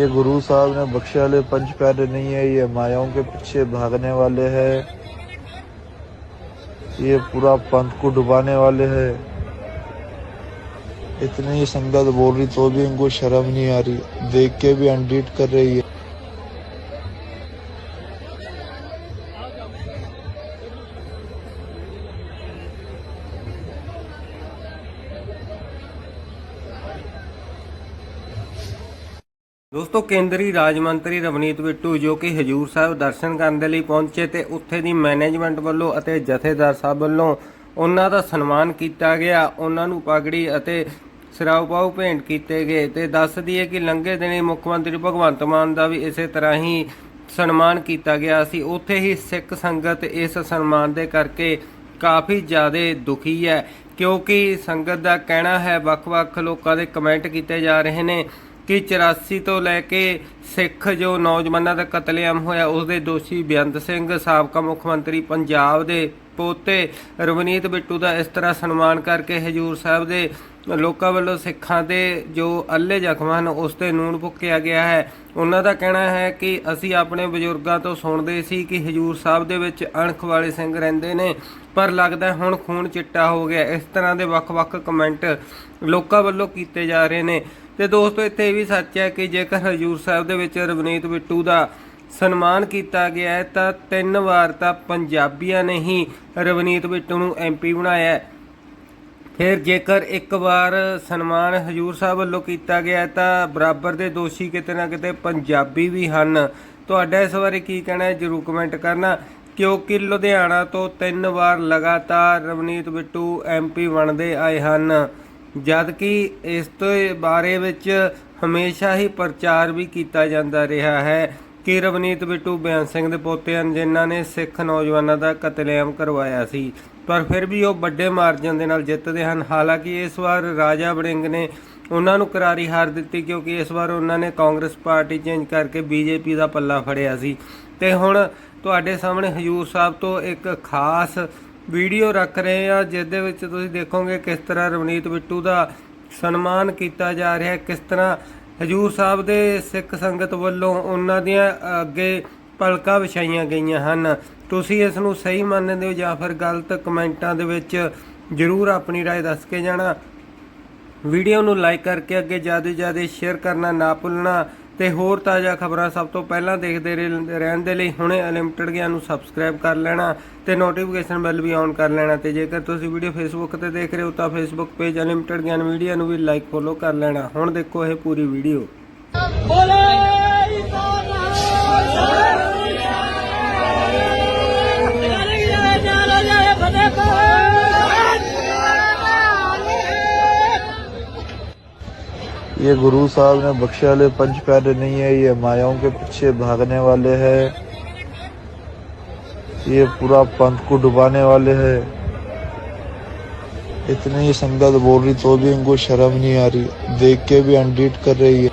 ये गुरु साहब ने बख्शे वाले पंच प्यारे नहीं है, ये मायाओं के पीछे भागने वाले हैं। ये पूरा पंथ को डुबाने वाले हैं। इतनी संगत बोल रही तो भी इनको शर्म नहीं आ रही, देख के भी अनडीट कर रही है। ਦੋਸਤੋ, ਕੇਂਦਰੀ ਰਾਜ ਮੰਤਰੀ ਰਵਨੀਤ ਬਿੱਟੂ ਜੋ ਕਿ ਹਜੂਰ ਸਾਹਿਬ ਦਰਸ਼ਨ ਕਰਨ ਦੇ ਲਈ ਪਹੁੰਚੇ ਤੇ ਉੱਥੇ ਦੀ ਮੈਨੇਜਮੈਂਟ ਵੱਲੋਂ ਅਤੇ ਜਥੇਦਾਰ ਸਾਹਿਬ ਵੱਲੋਂ ਉਹਨਾਂ ਦਾ ਸਨਮਾਨ ਕੀਤਾ ਗਿਆ, ਉਹਨਾਂ ਨੂੰ ਪਗੜੀ ਅਤੇ ਸਿਰਾਉ ਪਾਉ ਭੇਂਟ ਕੀਤੇ ਗਏ ਤੇ ਦੱਸ ਦਈਏ ਕਿ ਲੰਘੇ ਦਿਨੀ ਮੁੱਖ ਮੰਤਰੀ ਭਗਵੰਤ ਮਾਨ ਦਾ ਵੀ ਇਸੇ ਤਰ੍ਹਾਂ ਹੀ ਸਨਮਾਨ ਕੀਤਾ ਗਿਆ ਸੀ। ਉੱਥੇ ਹੀ ਸਿੱਖ ਸੰਗਤ ਇਸ ਸਨਮਾਨ ਦੇ ਕਰਕੇ ਕਾਫੀ ਜ਼ਿਆਦਾ ਦੁਖੀ ਹੈ, ਕਿਉਂਕਿ ਸੰਗਤ ਦਾ ਕਹਿਣਾ ਹੈ, ਵੱਖ-ਵੱਖ ਲੋਕਾਂ ਦੇ ਕਮੈਂਟ ਕੀਤੇ ਜਾ ਰਹੇ ਨੇ ਕਿ 84 ਤੋਂ ਲੈ ਕੇ ਸਿੱਖ ਜੋ ਨੌਜਵਾਨਾਂ ਦਾ ਕਤਲੇਆਮ ਹੋਇਆ ਉਸ ਦੇ ਦੋਸ਼ੀ ਬੇਅੰਤ ਸਿੰਘ, ਸਾਬਕਾ ਮੁੱਖ ਮੰਤਰੀ ਪੰਜਾਬ ਦੇ ਪੋਤੇ ਰਵਨੀਤ ਬਿੱਟੂ ਦਾ ਇਸ ਤਰ੍ਹਾਂ ਸਨਮਾਨ ਕਰਕੇ ਹਜੂਰ ਸਾਹਿਬ ਦੇ ਲੋਕਾਂ ਵੱਲੋਂ ਸਿੱਖਾਂ ਦੇ ਜੋ ਅੱਲੇ ਜ਼ਖ਼ਮਾਂ ਹਨ, ਉਸ ਤੇ ਨੂਣ ਭੁੱਕਿਆ ਗਿਆ ਹੈ। ਉਹਨਾਂ ਦਾ ਕਹਿਣਾ ਹੈ ਕਿ ਅਸੀਂ ਆਪਣੇ ਬਜ਼ੁਰਗਾਂ ਤੋਂ ਸੁਣਦੇ ਸੀ ਕਿ ਹਜੂਰ ਸਾਹਿਬ ਦੇ ਵਿੱਚ ਅਣਖ ਵਾਲੇ ਸਿੰਘ ਰਹਿੰਦੇ ਨੇ, ਪਰ ਲੱਗਦਾ ਹੁਣ ਖੂਨ ਚਿੱਟਾ ਹੋ ਗਿਆ। ਇਸ ਤਰ੍ਹਾਂ ਦੇ ਵੱਖ-ਵੱਖ ਕਮੈਂਟ ਲੋਕਾਂ ਵੱਲੋਂ ਕੀਤੇ ਜਾ ਰਹੇ ਨੇ। ਤੇ ਦੋਸਤੋ, ਇੱਥੇ ਇਹ ਵੀ ਸੱਚ ਹੈ ਕਿ ਜੇਕਰ ਹਜੂਰ ਸਾਹਿਬ ਦੇ ਵਿੱਚ ਰਵਨੀਤ ਬਿੱਟੂ ਦਾ ਸਨਮਾਨ ਕੀਤਾ ਗਿਆ ਹੈ, ਤਾਂ ਤਿੰਨ ਵਾਰ ਤਾਂ ਪੰਜਾਬੀਆਂ ਨੇ ਹੀ ਰਵਨੀਤ ਬਿੱਟੂ ਨੂੰ ਐਮਪੀ ਬਣਾਇਆ ਹੈ। ਫਿਰ ਜੇਕਰ ਇੱਕ ਵਾਰ ਸਨਮਾਨ ਹਜੂਰ ਸਾਹਿਬ ਵੱਲੋਂ ਕੀਤਾ ਗਿਆ ਤਾਂ ਬਰਾਬਰ ਦੇ ਦੋਸ਼ੀ ਕਿਤੇ ਨਾ ਕਿਤੇ ਪੰਜਾਬੀ ਵੀ ਹਨ। ਤੁਹਾਡਾ ਇਸ ਬਾਰੇ ਕੀ ਕਹਿਣਾ ਹੈ, ਜਰੂਰ ਕਮੈਂਟ ਕਰਨਾ। ਕਿਉਂਕਿ ਲੁਧਿਆਣਾ ਤੋਂ ਤਿੰਨ ਵਾਰ ਲਗਾਤਾਰ ਰਵਨੀਤ ਬਿੱਟੂ ਐਮਪੀ ਬਣਦੇ ਆਏ ਹਨ। ਜਦ ਕਿ ਇਸ ਤੋਂ ਬਾਰੇ ਵਿੱਚ ਹਮੇਸ਼ਾ ਹੀ ਪ੍ਰਚਾਰ ਵੀ ਕੀਤਾ ਜਾਂਦਾ ਰਿਹਾ ਹੈ ਕਿ ਰਵਨੀਤ ਬਿੱਟੂ ਬਿਆਨ ਸਿੰਘ ਦੇ ਪੋਤੇ ਹਨ, ਜਿਨ੍ਹਾਂ ਨੇ ਸਿੱਖ ਨੌਜਵਾਨਾਂ ਦਾ ਕਤਲੇਆਮ ਕਰਵਾਇਆ ਸੀ। ਪਰ ਫਿਰ ਵੀ ਉਹ ਵੱਡੇ ਮਾਰਜਨ ਦੇ ਨਾਲ ਜਿੱਤਦੇ ਹਨ। ਹਾਲਾਂਕਿ ਇਸ ਵਾਰ ਰਾਜਾ ਵੜਿੰਗ ਨੇ ਉਹਨਾਂ ਨੂੰ ਕਰਾਰੀ ਹਾਰ ਦਿੱਤੀ ਕਿਉਂਕਿ ਇਸ ਵਾਰ ਉਹਨਾਂ ਨੇ ਕਾਂਗਰਸ ਪਾਰਟੀ ਚੇਂਜ ਕਰਕੇ ਬੀਜੇਪੀ ਦਾ ਪੱਲਾ ਫੜਿਆ ਸੀ। ਤੇ ਹੁਣ ਤੁਹਾਡੇ ਸਾਹਮਣੇ ਹਜੂਰ ਸਾਹਿਬ ਤੋਂ ਇੱਕ ਖਾਸ ਵੀਡੀਓ ਰੱਖ ਰਹੇ ਆ ਜਿਸ ਦੇ ਵਿੱਚ ਤੁਸੀਂ ਦੇਖੋਗੇ ਕਿਸ ਤਰ੍ਹਾਂ ਰਵਨੀਤ ਬਿੱਟੂ ਦਾ ਸਨਮਾਨ ਕੀਤਾ ਜਾ ਰਿਹਾ ਹੈ ਕਿਸ ਤਰ੍ਹਾਂ ਹਜੂਰ ਸਾਹਿਬ ਦੇ ਸਿੱਖ ਸੰਗਤ ਵੱਲੋਂ ਉਹਨਾਂ ਦੀਆਂ ਅੱਗੇ ਪਲਕਾਂ ਵਿਛਾਈਆਂ ਗਈਆਂ ਹਨ ਤੁਸੀਂ ਇਸ ਨੂੰ ਸਹੀ ਮੰਨਦੇ ਹੋ ਜਾਂ ਫਿਰ ਗਲਤ ਕਮੈਂਟਾਂ ਦੇ ਵਿੱਚ ਜਰੂਰ ਆਪਣੀ رائے ਦੱਸ ਕੇ ਜਾਣਾ ਵੀਡੀਓ ਨੂੰ ਲਾਈਕ ਕਰਕੇ ਅੱਗੇ ਜਿਆਦਾ ਤੋਂ ਜਿਆਦਾ ਸ਼ੇਅਰ ਕਰਨਾ ਨਾ ਭੁੱਲਣਾ ਤੇ ਹੋਰ ਤਾਜ਼ਾ ਖਬਰਾਂ ਸਭ ਤੋਂ ਪਹਿਲਾਂ ਦੇਖਦੇ ਰਹਿ- ਰਹਿਣ ਦੇ ਲਈ ਹੁਣੇ ਅਨਲਿਮਟਿਡ ਗਿਆਨ ਨੂੰ ਸਬਸਕ੍ਰਾਈਬ ਕਰ ਲੈਣਾ ਤੇ ਨੋਟੀਫਿਕੇਸ਼ਨ ਬੈਲ ਵੀ ਔਨ ਕਰ ਲੈਣਾ ਤੇ ਜੇਕਰ ਤੁਸੀਂ ਵੀਡੀਓ ਫੇਸਬੁੱਕ ਤੇ ਦੇਖ ਰਹੇ ਹੋ ਤਾਂ ਫੇਸਬੁੱਕ ਪੇਜ ਅਨਲਿਮਟਿਡ ਗਿਆਨ ਵੀਡੀਓ ਨੂੰ ਵੀ ਲਾਈਕ ਫੋਲੋ ਕਰ ਲੈਣਾ। ਹੁਣ ਦੇਖੋ ਇਹ ਪੂਰੀ ਵੀਡੀਓ ये गुरु साहब ने बख्शे वाले पंच प्यारे नहीं है, ये मायाओं के पीछे भागने वाले है। ये पूरा पंथ को डुबाने वाले है। इतनी संगत बोल रही तो भी इनको शर्म नहीं आ रही, देख के भी अनडीट कर रही है।